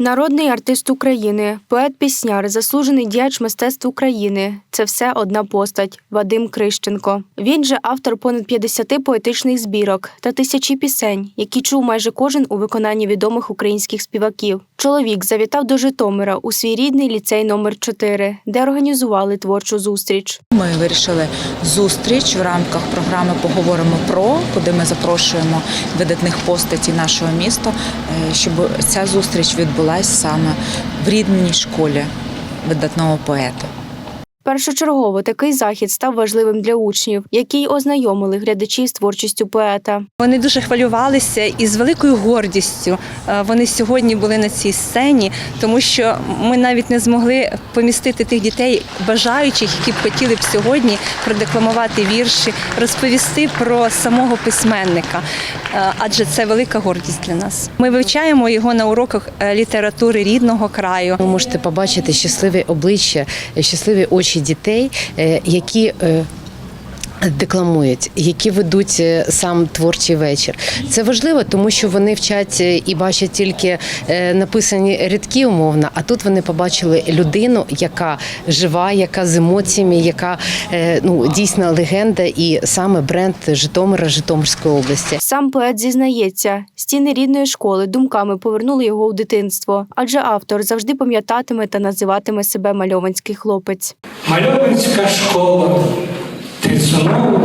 Народний артист України, поет-пісняр, заслужений діяч мистецтв України це все одна постать Вадим Крищенко. Він же автор понад 50 поетичних збірок та тисячі пісень, які чув майже кожен у виконанні відомих українських співаків. Чоловік завітав до Житомира у свій рідний ліцей номер 4 де організували творчу зустріч. Ми вирішили зустріч в рамках програми Поговоримо про куди ми запрошуємо видатних постатей нашого міста, е, щоб ця зустріч відбулася саме в рідній школі видатного поета. Першочергово такий захід став важливим для учнів, які й ознайомили глядачів з творчістю поета. Вони дуже хвилювалися і з великою гордістю е, вони сьогодні були на цій сцені, тому що ми навіть не змогли помістити тих дітей, бажаючих, які б хотіли б сьогодні продекламувати вірші, розповісти про самого письменника. Е, Адже це велика гордість для нас. Ми вивчаємо його на уроках е, літератури рідного краю. Ви можете побачити щасливі обличчя, щасливі очі дітей, е, які е, Декламують, які ведуть е, сам творчий вечір. Це важливо, тому що вони вчать е, і бачать тільки е, написані рядки умовно. А тут вони побачили людину, яка жива, яка з емоціями, яка ну дійсно легенда, і саме бренд Житомира, Житомирської області. Сам поет зізнається, стіни рідної школи думками повернули його у дитинство, адже автор завжди пам'ятатиме та називатиме себе мальованський хлопець. Мальовницька школа, ти знову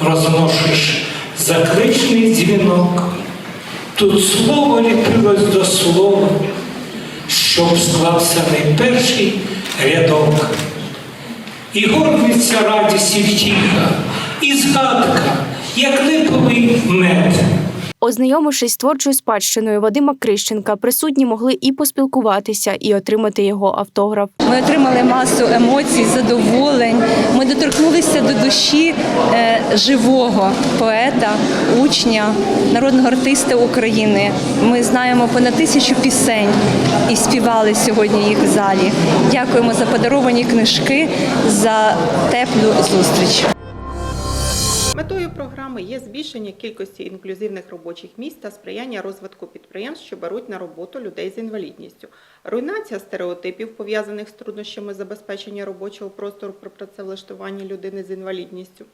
розношиш закличний дзвінок. Тут слово ліпилось до слова, щоб склався найперший рядок. І горбиться радість і втіха, і згадка, як липовий мед. Ознайомившись з творчою спадщиною Вадима Крищенка, присутні могли і поспілкуватися, і отримати його автограф. Ми отримали масу емоцій, задоволень. Ми доторкнулися до душі е, живого поета, учня, народного артиста України. Ми знаємо понад тисячу пісень і співали сьогодні їх в залі. Дякуємо за подаровані книжки, за теплу зустріч. Метою програми є збільшення кількості інклюзивних робочих місць та сприяння розвитку підприємств, що беруть на роботу людей з інвалідністю, руйнація стереотипів, пов'язаних з труднощами забезпечення робочого простору при працевлаштуванні людини з інвалідністю.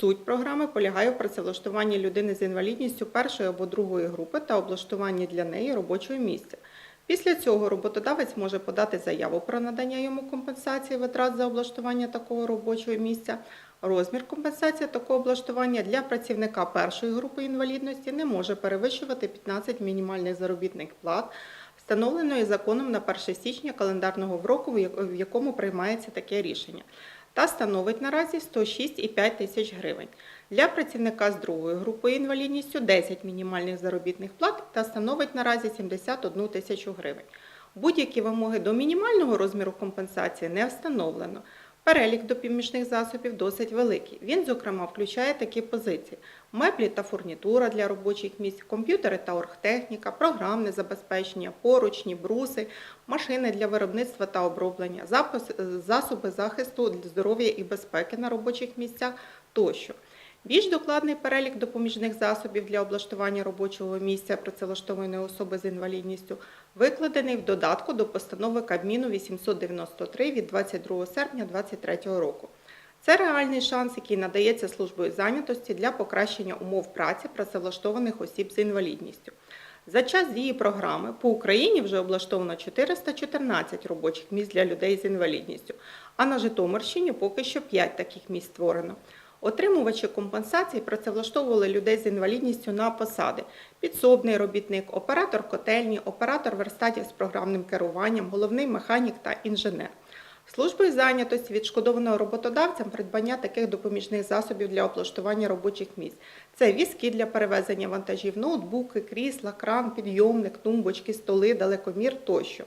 Суть програми полягає в працевлаштуванні людини з інвалідністю першої або другої групи та облаштуванні для неї робочого місця. Після цього роботодавець може подати заяву про надання йому компенсації витрат за облаштування такого робочого місця. Розмір компенсації такого облаштування для працівника першої групи інвалідності не може перевищувати 15 мінімальних заробітних плат, встановленої законом на 1 січня календарного року, в якому приймається таке рішення, та становить наразі 106,5 тисяч гривень. Для працівника з другої групи інвалідністю 10 мінімальних заробітних плат та становить наразі 71 тисячу гривень. Будь-які вимоги до мінімального розміру компенсації не встановлено. Перелік допоміжних засобів досить великий. Він, зокрема, включає такі позиції: меблі та фурнітура для робочих місць, комп'ютери та оргтехніка, програмне забезпечення, поручні, бруси, машини для виробництва та оброблення, запис- засоби захисту здоров'я і безпеки на робочих місцях тощо. Більш докладний перелік допоміжних засобів для облаштування робочого місця працевлаштованої особи з інвалідністю викладений в додатку до постанови Кабміну 893 від 22 серпня 2023 року. Це реальний шанс, який надається службою зайнятості для покращення умов праці працевлаштованих осіб з інвалідністю. За час дії програми по Україні вже облаштовано 414 робочих місць для людей з інвалідністю, а на Житомирщині поки що 5 таких місць створено. Отримувачі компенсацій працевлаштовували людей з інвалідністю на посади: підсобний робітник, оператор котельні, оператор верстатів з програмним керуванням, головний механік та інженер. Службою зайнятості відшкодовано роботодавцям придбання таких допоміжних засобів для облаштування робочих місць. Це візки для перевезення вантажів, ноутбуки, крісла, кран, підйомник, тумбочки, столи, далекомір тощо.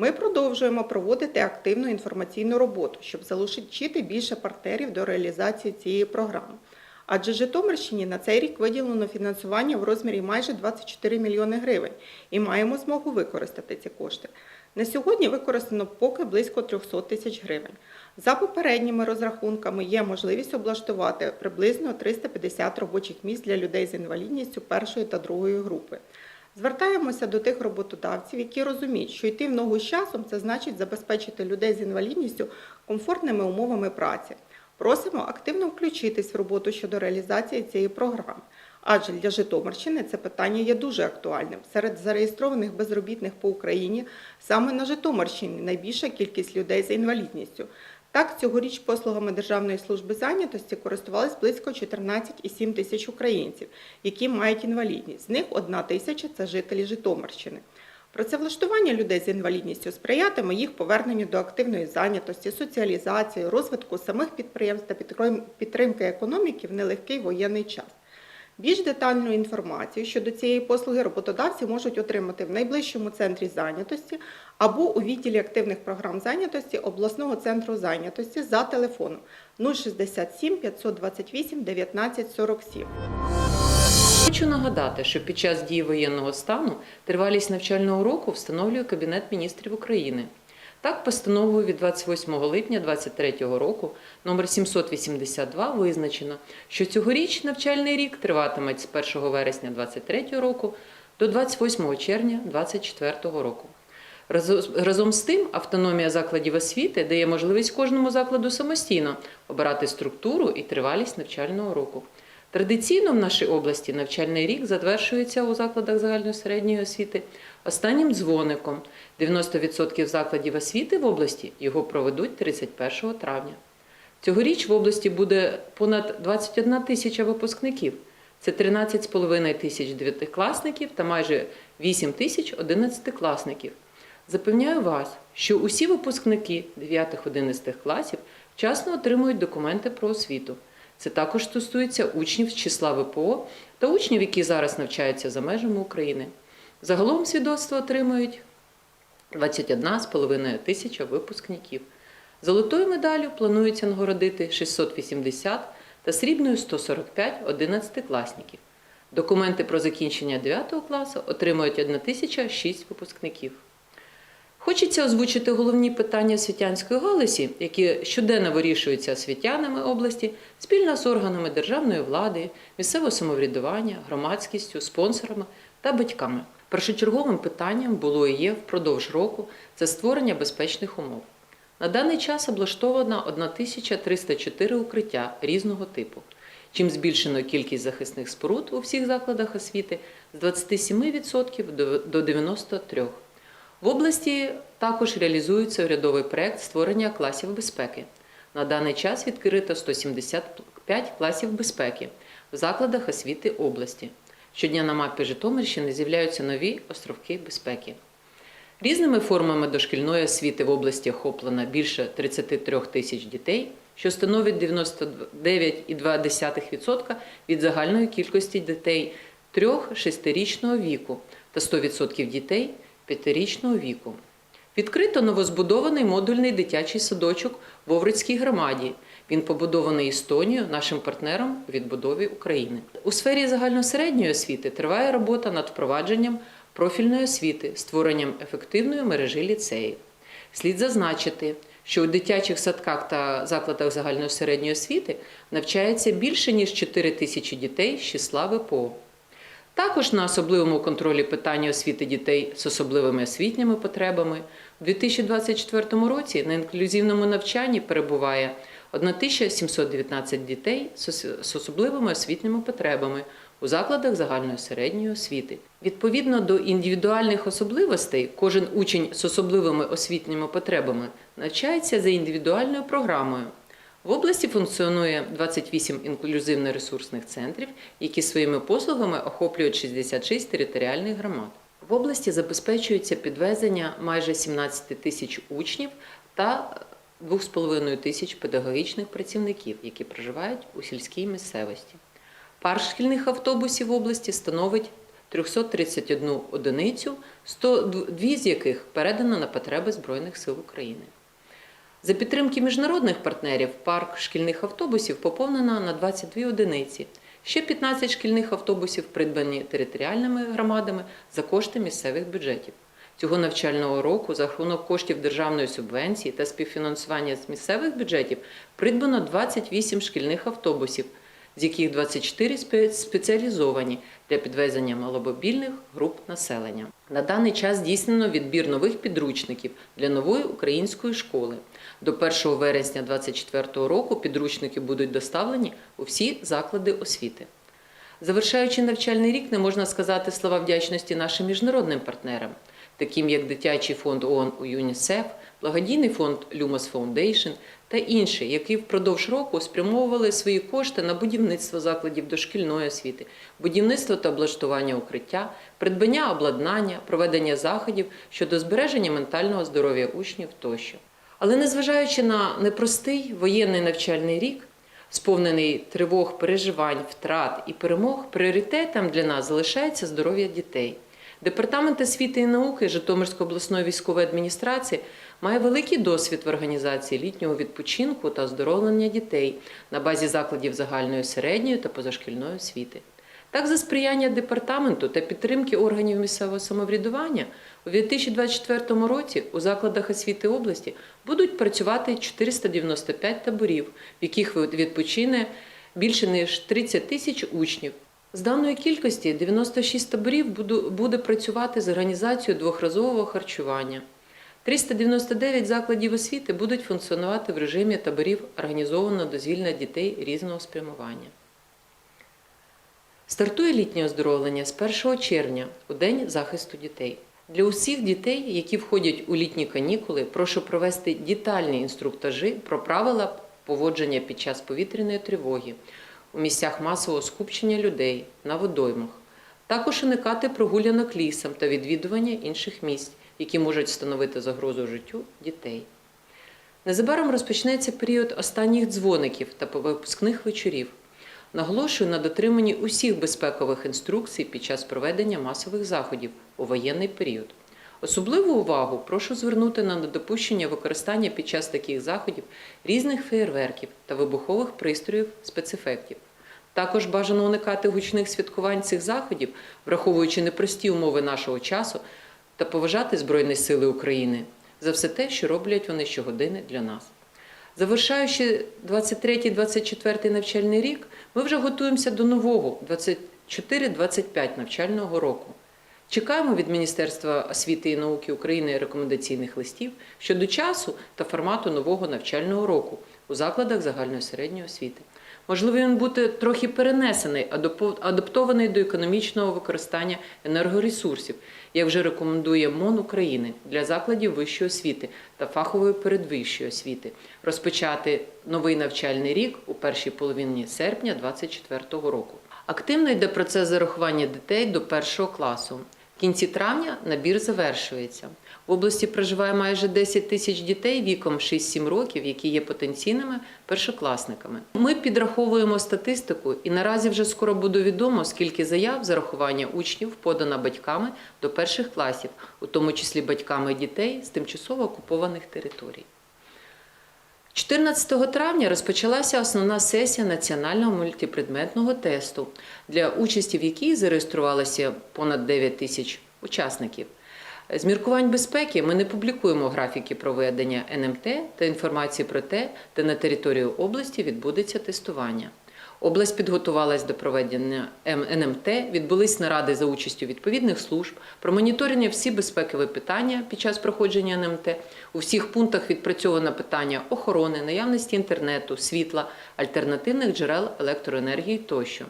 Ми продовжуємо проводити активну інформаційну роботу, щоб залучити більше партнерів до реалізації цієї програми. Адже Житомирщині на цей рік виділено фінансування в розмірі майже 24 мільйони гривень і маємо змогу використати ці кошти. На сьогодні використано поки близько 300 тисяч гривень. За попередніми розрахунками є можливість облаштувати приблизно 350 робочих місць для людей з інвалідністю першої та другої групи. Звертаємося до тих роботодавців, які розуміють, що йти в ногу з часом це значить забезпечити людей з інвалідністю комфортними умовами праці. Просимо активно включитись в роботу щодо реалізації цієї програми. Адже для Житомирщини це питання є дуже актуальним. Серед зареєстрованих безробітних по Україні саме на Житомирщині найбільша кількість людей з інвалідністю. Так, цьогоріч послугами Державної служби зайнятості користувались близько 14,7 тисяч українців, які мають інвалідність. З них одна тисяча це жителі Житомирщини. Працевлаштування людей з інвалідністю сприятиме їх поверненню до активної зайнятості, соціалізації, розвитку самих підприємств та підтримки економіки в нелегкий воєнний час. Більш детальну інформацію щодо цієї послуги роботодавці можуть отримати в найближчому центрі зайнятості або у відділі активних програм зайнятості обласного центру зайнятості за телефоном 067 528 1947. Хочу нагадати, що під час дії воєнного стану тривалість навчального року встановлює Кабінет міністрів України. Так, постановою від 28 липня 2023 року номер 782 визначено, що цьогоріч навчальний рік триватиме з 1 вересня 2023 року до 28 червня 2024 року. Разом з тим, автономія закладів освіти дає можливість кожному закладу самостійно обирати структуру і тривалість навчального року. Традиційно в нашій області навчальний рік завершується у закладах загальної середньої освіти останнім дзвоником. 90% закладів освіти в області його проведуть 31 травня. Цьогоріч в області буде понад 21 тисяча випускників. Це 13,5 тисяч дев'ятикласників та майже 8 тисяч одинадцятикласників. Запевняю вас, що усі випускники 9-11 класів вчасно отримують документи про освіту. Це також стосується учнів з числа ВПО та учнів, які зараз навчаються за межами України. Загалом свідоцтво отримують 21,5 тисяча випускників. Золотою медаллю планується нагородити 680 та срібною 145 одинадцятикласників. Документи про закінчення 9 класу отримують 1006 випускників. Хочеться озвучити головні питання освітянської галузі, які щоденно вирішуються освітянами області спільно з органами державної влади, місцевого самоврядування, громадськістю, спонсорами та батьками. Першочерговим питанням було і є впродовж року це створення безпечних умов. На даний час облаштовано 1304 укриття різного типу, чим збільшено кількість захисних споруд у всіх закладах освіти з 27% до- до 93%. В області також реалізується урядовий проект створення класів безпеки. На даний час відкрито 175 класів безпеки в закладах освіти області. Щодня на мапі Житомирщини з'являються нові островки безпеки. Різними формами дошкільної освіти в області охоплено більше 33 тисяч дітей, що становить 99,2% від загальної кількості дітей 3-6-річного віку та 100% дітей 5-річного віку. Відкрито новозбудований модульний дитячий садочок в Овруцькій громаді. Він побудований Естонією, нашим партнером у відбудові України. У сфері загальносередньої освіти триває робота над впровадженням профільної освіти, створенням ефективної мережі ліцеїв. Слід зазначити, що у дитячих садках та закладах загальної середньої освіти навчається більше ніж 4 тисячі дітей з числа ВПО. Також на особливому контролі питання освіти дітей з особливими освітніми потребами у 2024 році на інклюзивному навчанні перебуває 1719 дітей з ос- з особливими освітніми потребами у закладах загальної середньої освіти. Відповідно до індивідуальних особливостей, кожен учень з особливими освітніми потребами навчається за індивідуальною програмою. В області функціонує 28 інклюзивно-ресурсних центрів, які своїми послугами охоплюють 66 територіальних громад. В області забезпечується підвезення майже 17 тисяч учнів та 2,5 тисяч педагогічних працівників, які проживають у сільській місцевості. Парк шкільних автобусів в області становить 331 одиницю, 102 з яких передано на потреби Збройних сил України. За підтримки міжнародних партнерів парк шкільних автобусів поповнено на 22 одиниці. Ще 15 шкільних автобусів придбані територіальними громадами за кошти місцевих бюджетів. Цього навчального року за рахунок коштів державної субвенції та співфінансування з місцевих бюджетів придбано 28 шкільних автобусів, з яких 24 спеціалізовані для підвезення маломобільних груп населення. На даний час здійснено відбір нових підручників для нової української школи. До 1 вересня 2024 року підручники будуть доставлені у всі заклади освіти. Завершаючи навчальний рік, не можна сказати слова вдячності нашим міжнародним партнерам, таким як Дитячий фонд ООН у ЮНІСЕФ, благодійний фонд Lumos Foundation та інші, які впродовж року спрямовували свої кошти на будівництво закладів дошкільної освіти, будівництво та облаштування укриття, придбання обладнання, проведення заходів щодо збереження ментального здоров'я учнів тощо. Але незважаючи на непростий воєнний навчальний рік, сповнений тривог, переживань, втрат і перемог, пріоритетом для нас залишається здоров'я дітей. Департамент освіти і науки Житомирської обласної військової адміністрації має великий досвід в організації літнього відпочинку та оздоровлення дітей на базі закладів загальної середньої та позашкільної освіти. Так, за сприяння департаменту та підтримки органів місцевого самоврядування у 2024 році у закладах освіти області будуть працювати 495 таборів, в яких відпочине більше ніж 30 тисяч учнів. З даної кількості 96 таборів буде працювати з організацією двохразового харчування. 399 закладів освіти будуть функціонувати в режимі таборів організованого дозвілля дітей різного спрямування. Стартує літнє оздоровлення з 1 червня у День захисту дітей. Для усіх дітей, які входять у літні канікули, прошу провести детальні інструктажі про правила поводження під час повітряної тривоги у місцях масового скупчення людей на водоймах. Також уникати прогулянок лісом та відвідування інших місць, які можуть становити загрозу життю дітей. Незабаром розпочнеться період останніх дзвоників та випускних вечорів. Наголошую на дотриманні усіх безпекових інструкцій під час проведення масових заходів у воєнний період. Особливу увагу прошу звернути на недопущення використання під час таких заходів різних феєрверків та вибухових пристроїв спецефектів. Також бажано уникати гучних святкувань цих заходів, враховуючи непрості умови нашого часу, та поважати Збройні Сили України за все те, що роблять вони щогодини для нас. Завершаючи 23-24 навчальний рік, ми вже готуємося до нового 24-25 навчального року. Чекаємо від Міністерства освіти і науки України рекомендаційних листів щодо часу та формату нового навчального року у закладах загальної середньої освіти. Можливо, він буде трохи перенесений, адаптований до економічного використання енергоресурсів, як вже рекомендує МОН України для закладів вищої освіти та фахової передвищої освіти, розпочати новий навчальний рік у першій половині серпня 2024 року. Активно йде процес зарахування дітей до першого класу. Кінці травня набір завершується. В області проживає майже 10 тисяч дітей віком 6-7 років, які є потенційними першокласниками. Ми підраховуємо статистику, і наразі вже скоро буде відомо, скільки заяв зарахування учнів подано батьками до перших класів, у тому числі батьками дітей з тимчасово окупованих територій. 14 травня розпочалася основна сесія національного мультипредметного тесту, для участі в якій зареєструвалося понад 9 тисяч учасників. З міркувань безпеки ми не публікуємо графіки проведення НМТ та інформації про те, де на території області відбудеться тестування. Область підготувалась до проведення НМТ, відбулись наради за участю відповідних служб, про моніторення всі безпекові питання під час проходження НМТ. У всіх пунктах відпрацьовано питання охорони, наявності інтернету, світла, альтернативних джерел електроенергії тощо.